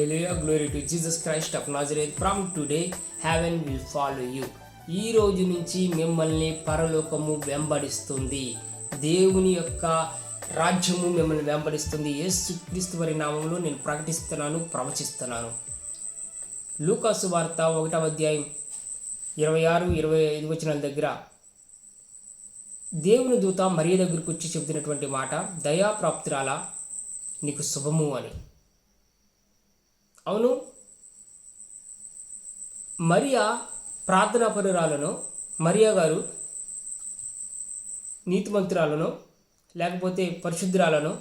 Hallelujah, glory to Jesus Christ of Nazareth from today heaven will follow you ఈ రోజు నుంచి మిమ్మల్ని పరలోకము వెంబడిస్తుంది. దేవుని యొక్క రాజ్యము మిమ్మల్ని వెంబడిస్తుంది. యేసు క్రీస్తు వారి నామంలో నేను ప్రకటిస్తున్నాను ప్రవచిస్తున్నాను. లూకాసు వార్త ఒకటవ అధ్యాయం ఇరవై ఆరు ఇరవై ఐదు వచనాల దగ్గర దేవుని దూత మరియ దగ్గరకు వచ్చి చెబుతున్నటువంటి మాట దయాప్రాప్తురాల నీకు శుభము అని. అవును. మరియా ప్రార్థనా పరురాలను మరియా గారు నీతిమంతురాలను లేకపోతే పరిశుద్ధురాలను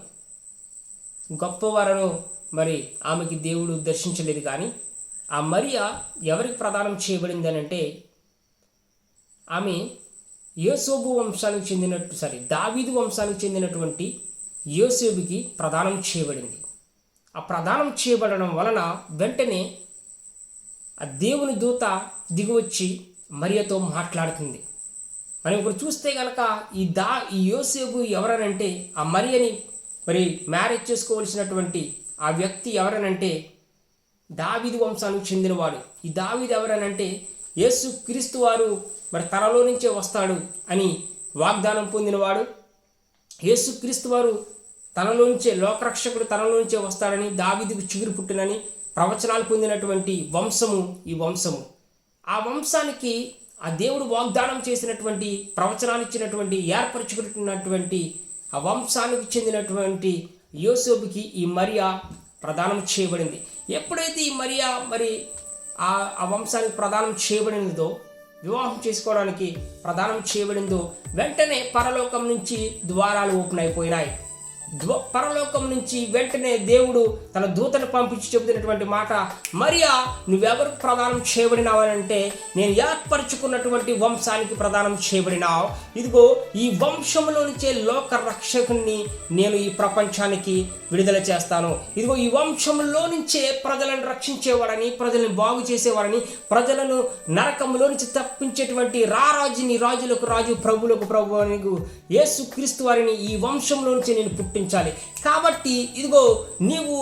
గొప్పవారను మరి ఆమెకి దేవుడు దర్శించలేదు కానీ ఆ మరియా ఎవరికి ప్రదానం చేయబడింది అంటే ఆమె యోసోబు వంశానికి చెందినట్టు సారీ దావీదు వంశానికి చెందినటువంటి యోసేబుకి ప్రదానం చేయబడింది. ఆ ప్రదానం చేయబడడం వలన వెంటనే ఆ దేవుని దూత దిగివచ్చి మరియతో మాట్లాడుతుంది. మనం ఇప్పుడు చూస్తే కనుక ఈ దా ఈ యోసేపు ఎవరనంటే ఆ మరియని మరి మ్యారేజ్ చేసుకోవలసినటువంటి ఆ వ్యక్తి ఎవరనంటే దావిది వంశానికి చెందినవాడు. ఈ దావిది ఎవరనంటే యేసు క్రీస్తు వారు మరి తనలో నుంచే వస్తాడు అని వాగ్దానం పొందినవాడు. యేసు క్రీస్తు వారు తనలోంచే లోకరక్షకుడు తనలోంచే వస్తాడని దావిదికి చిగురు పుట్టినని ప్రవచనాలు పొందినటువంటి వంశము ఈ వంశము. ఆ వంశానికి ఆ దేవుడు వాగ్దానం చేసినటువంటి ప్రవచనాలు ఇచ్చినటువంటి ఏర్పరచుకున్నటువంటి ఆ వంశానికి చెందినటువంటి యోసేపుకి ఈ మరియా ప్రదానం చేయబడింది. ఎప్పుడైతే ఈ మరియా మరి ఆ ఆ వంశానికి ప్రదానం చేయబడినదో వివాహం చేసుకోవడానికి ప్రదానం చేయబడిందో వెంటనే పరలోకం నుంచి ద్వారాలు ఓపెన్ అయిపోయినాయి. పరలోకం నుంచి వెంటనే దేవుడు తన దూతను పంపించి చెబుతున్నటువంటి మాట మరియా నువ్వెవరికి ప్రదానం చేయబడినావనంటే నేను ఏర్పరచుకున్నటువంటి వంశానికి ప్రదానం చేయబడినావు. ఇదిగో ఈ వంశంలో నుంచే లోక రక్షకుణ్ణి నేను ఈ ప్రపంచానికి విడుదల చేస్తాను. ఇదిగో ఈ వంశంలో నుంచే ప్రజలను రక్షించేవాడని ప్రజలను బాగు చేసేవాడని ప్రజలను నరకంలో నుంచి తప్పించేటువంటి రారాజుని రాజులకు రాజు ప్రభులకు ప్రభు అని యేసు క్రీస్తు వారిని ఈ వంశంలో నుంచి నేను పుట్టించాలి కాబట్టి ఇదిగో నీవు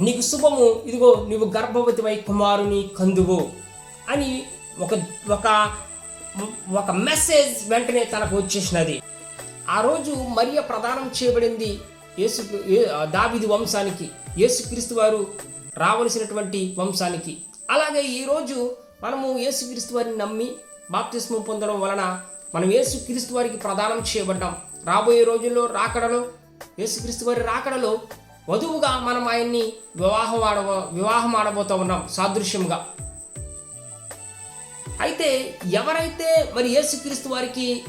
నీకు శుభము ఇదిగో నీవు గర్భవతివై కుమారుని కందువు అని ఒక ఒక ఒక మెసేజ్ వెంటనే తనకు వచ్చేసినది. ఆ రోజు మరియ ప్రదానం చేయబడింది యేసు దావిది వంశానికి యేసుక్రీస్తు వారు రావలసినటువంటి వంశానికి. అలాగే ఈరోజు మనము యేసుక్రీస్తు వారిని నమ్మి బాప్తిస్మం పొందడం వలన మనం యేసుక్రీస్తు వారికి ప్రదానం చేయబడ్డాం. రాబోయే రోజుల్లో రాకడలో యేసుక్రీస్తు వారి రాకడలో వధువుగా మనం ఆయన్ని వివాహం ఆడ వివాహం ఆడబోతూ ఉన్నాం సాదృశ్యంగా. అయితే ఎవరైతే మరి యేసుక్రీస్తు వారికి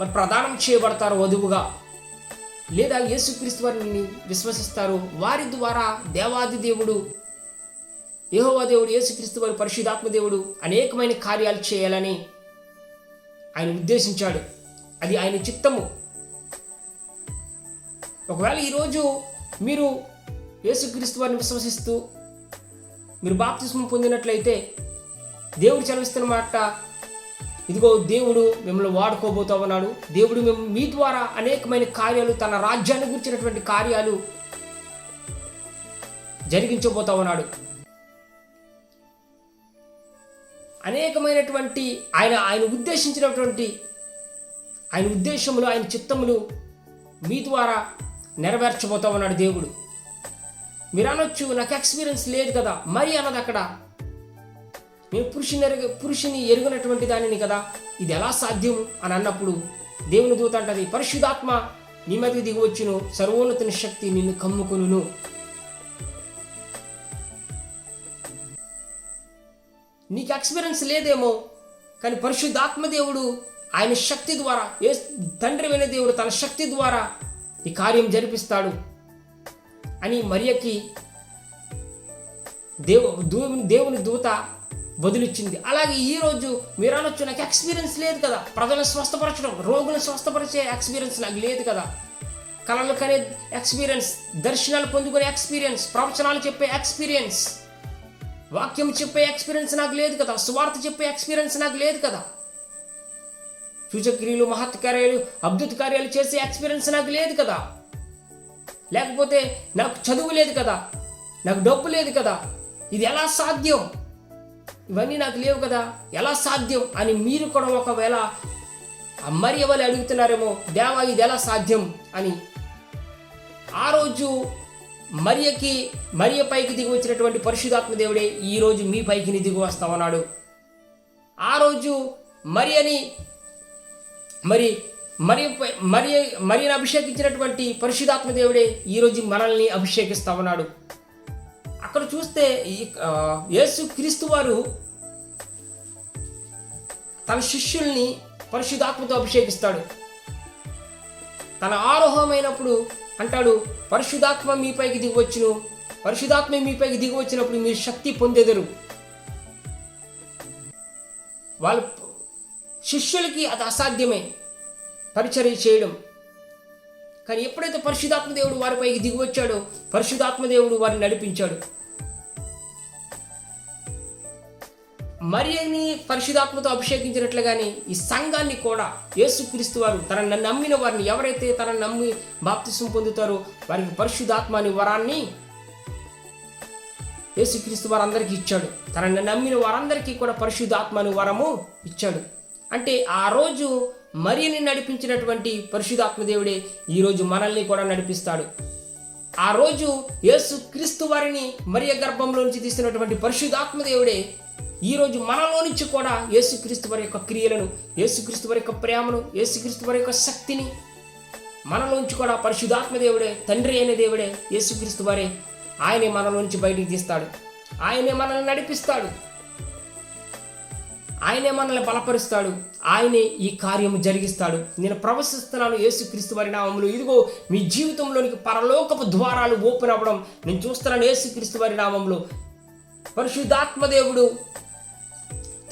మరి ప్రదానం చేయబడతారు వధువుగా లేదా యేసుక్రీస్తు వారిని విశ్వసిస్తారు వారి ద్వారా దేవాది దేవుడు యహోవా దేవుడు యేసుక్రీస్తు వారి పరిశుధాత్మ దేవుడు అనేకమైన కార్యాలు చేయాలని ఆయన ఉద్దేశించాడు. అది ఆయన చిత్తము. ఒకవేళ ఈరోజు మీరు యేసుక్రీస్తు వారిని విశ్వసిస్తూ మీరు బాప్తిస్మం పొందినట్లయితే దేవుడు చదివిస్తున్న మాట ఇదిగో దేవుడు మిమ్మల్ని వాడుకోబోతా ఉన్నాడు దేవుడు మేము మీ ద్వారా అనేకమైన కార్యాలు తన రాజ్యాన్ని గురించినటువంటి కార్యాలు జరిగించబోతా ఉన్నాడు అనేకమైనటువంటి ఆయన ఆయన ఉద్దేశించినటువంటి ఆయన ఉద్దేశములు ఆయన చిత్తములు మీ ద్వారా నెరవేర్చబోతా ఉన్నాడు దేవుడు. మీరు అనొచ్చు నాకు ఎక్స్పీరియన్స్ లేదు కదా. మరి అన్నది అక్కడ. నేను పురుషుని ఎరుగు పురుషుని ఎరుగినటువంటి దానిని కదా. ఇది ఎలా సాధ్యం అని అన్నప్పుడు దేవుని దూత అంటది పరిశుధాత్మ నీ మీదకి దిగివచ్చును సర్వోన్నతుని శక్తి నిన్ను కమ్ముకొనును. నీకు ఎక్స్పీరియన్స్ లేదేమో కానీ పరిశుద్ధాత్మ దేవుడు ఆయన శక్తి ద్వారా ఏ తండ్రి వినే దేవుడు తన శక్తి ద్వారా ఈ కార్యం జరిపిస్తాడు. అని మరియకి దేవు దేవుని దేవుని దూత బదులిచ్చింది అలాగే ఈ రోజు మీరు అనొచ్చు నాకు ఎక్స్పీరియన్స్ లేదు కదా. ప్రజలను స్వస్థపరచడం రోగులను స్వస్థపరిచే ఎక్స్పీరియన్స్ నాకు లేదు కదా. కళలు కనే ఎక్స్పీరియన్స్ దర్శనాలు పొందుకునే ఎక్స్పీరియన్స్ ప్రవచనాలు చెప్పే ఎక్స్పీరియన్స్ వాక్యం చెప్పే ఎక్స్పీరియన్స్ నాకు లేదు కదా. స్వార్థ చెప్పే ఎక్స్పీరియన్స్ నాకు లేదు కదా. సూచక్రియలు మహత్ కార్యాలు అద్భుత కార్యాలు చేసే ఎక్స్పీరియన్స్ నాకు లేదు కదా. లేకపోతే నాకు చదువు లేదు కదా. నాకు డబ్బు లేదు కదా. ఇది ఎలా సాధ్యం? ఇవన్నీ నాకు లేవు కదా. ఎలా సాధ్యం అని మీరు కూడా ఒకవేళ మరి ఎవరు అడుగుతున్నారేమో దేవా ఇది ఎలా సాధ్యం అని. ఆ రోజు మరియకి మరియ పైకి దిగి వచ్చినటువంటి పరిశుధాత్మ దేవుడే ఈ రోజు మీ పైకి దిగి వస్తామన్నాడు. ఆ రోజు మరియని మరి మరి మరి మరియని అభిషేకించినటువంటి పరిశుధాత్మ దేవుడే ఈరోజు మనల్ని అభిషేకిస్తా ఉన్నాడు అక్కడ చూస్తే యేసు క్రీస్తు వారు తన శిష్యుల్ని పరిశుధాత్మతో అభిషేకిస్తాడు. తన ఆరోహమైనప్పుడు అంటాడు పరిశుధాత్మ మీపైకి దిగవచ్చును. పరిశుధాత్మ మీపైకి దిగి వచ్చినప్పుడు మీరు శక్తి పొందెదరు. వాళ్ళ శిష్యులకి అది అసాధ్యమే. పరిచర్య చేయడం. కానీ ఎప్పుడైతే పరిశుధాత్మదేవుడు వారిపైకి దిగి వచ్చాడో పరిశుధాత్మదేవుడు వారిని నడిపించాడు. మరియని పరిశుధాత్మతో అభిషేకించినట్లుగానే ఈ సంఘాన్ని కూడా యేసుక్రీస్తు వారు తనను నమ్మిన వారిని ఎవరైతే తనను నమ్మి బాప్తిసం పొందుతారో వారికి పరిశుధాత్మ అనే వరాన్ని యేసుక్రీస్తు వారందరికీ ఇచ్చాడు. తనను నమ్మిన వారందరికీ కూడా పరిశుద్ధాత్మ అను వరము ఇచ్చాడు. అంటే ఆ రోజు మరియని నడిపించినటువంటి పరిశుధాత్మదేవుడే ఈరోజు మనల్ని కూడా నడిపిస్తాడు. ఆ రోజు యేసు క్రీస్తు వారిని మరియ గర్భంలో నుంచి తీసినటువంటి పరిశుధాత్మదేవుడే ఈరోజు మనలో నుంచి కూడా యేసుక్రీస్తు వారి యొక్క క్రియలను యేసుక్రీస్తు వారి యొక్క ప్రేమను యేసుక్రీస్తు వారి యొక్క శక్తిని మనలోంచి కూడా పరిశుధాత్మదేవుడే తండ్రి అయిన దేవుడే యేసుక్రీస్తు వారే. ఆయనే మనలోంచి బయటికి తీస్తాడు. ఆయనే మనల్ని నడిపిస్తాడు. ఆయనే మనల్ని బలపరుస్తాడు. ఆయనే ఈ కార్యము జరిగిస్తాడు. నేను ప్రవశిస్తున్నాను యేసుక్రీస్తు వారి నామములు. ఇదిగో మీ జీవితంలోనికి పరలోకపు ద్వారాలు ఓపెన్ అవ్వడం నేను చూస్తున్నాను యేసుక్రీస్తు వారి నామంలో పరిశుద్ధాత్మదేవుడు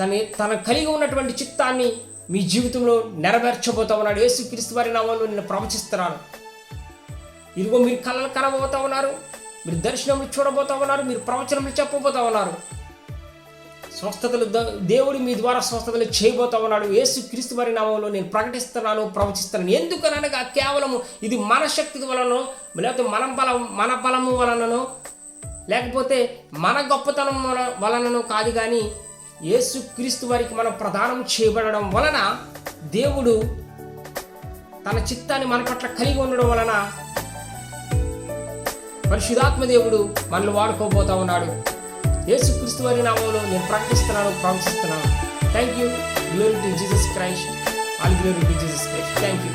తన తన కలిగి ఉన్నటువంటి చిత్తాన్ని మీ జీవితంలో నెరవేర్చబోతా ఉన్నాడు. యేసుక్రీస్తు వారి నామంలో నేను ప్రవచిస్తున్నాను. ఇదిగో మీరు కళలు కనబోతా ఉన్నారు. మీరు దర్శనములు చూడబోతా ఉన్నారు. మీరు ప్రవచనములు చెప్పబోతా ఉన్నారు. స్వస్థతలు దేవుడు మీ ద్వారా స్వస్థతలు చేయబోతా ఉన్నాడు. యేసు క్రీస్తు వారి నామంలో నేను ప్రకటిస్తున్నాను ప్రవచిస్తున్నాను. ఎందుకనగా కేవలము ఇది మన శక్తి వలనో లేకపోతే మన బలం మన బలము వలననో లేకపోతే మన గొప్పతనం వలననో కాదు కానీ యేసు క్రీస్తు వారికి మనం ప్రదానం చేయబడడం వలన దేవుడు తన చిత్తాన్ని మన పట్ల కలిగి ఉండడం వలన పరిశుధాత్మ దేవుడు మనల్ని వాడుకోబోతా ఉన్నాడు. యేసుక్రీస్తు వారి నామంలో నేను ప్రకటిస్తున్నాను ప్రార్థిస్తున్నాను. Thank you glory to Jesus Christ all glory to Jesus Christ thank you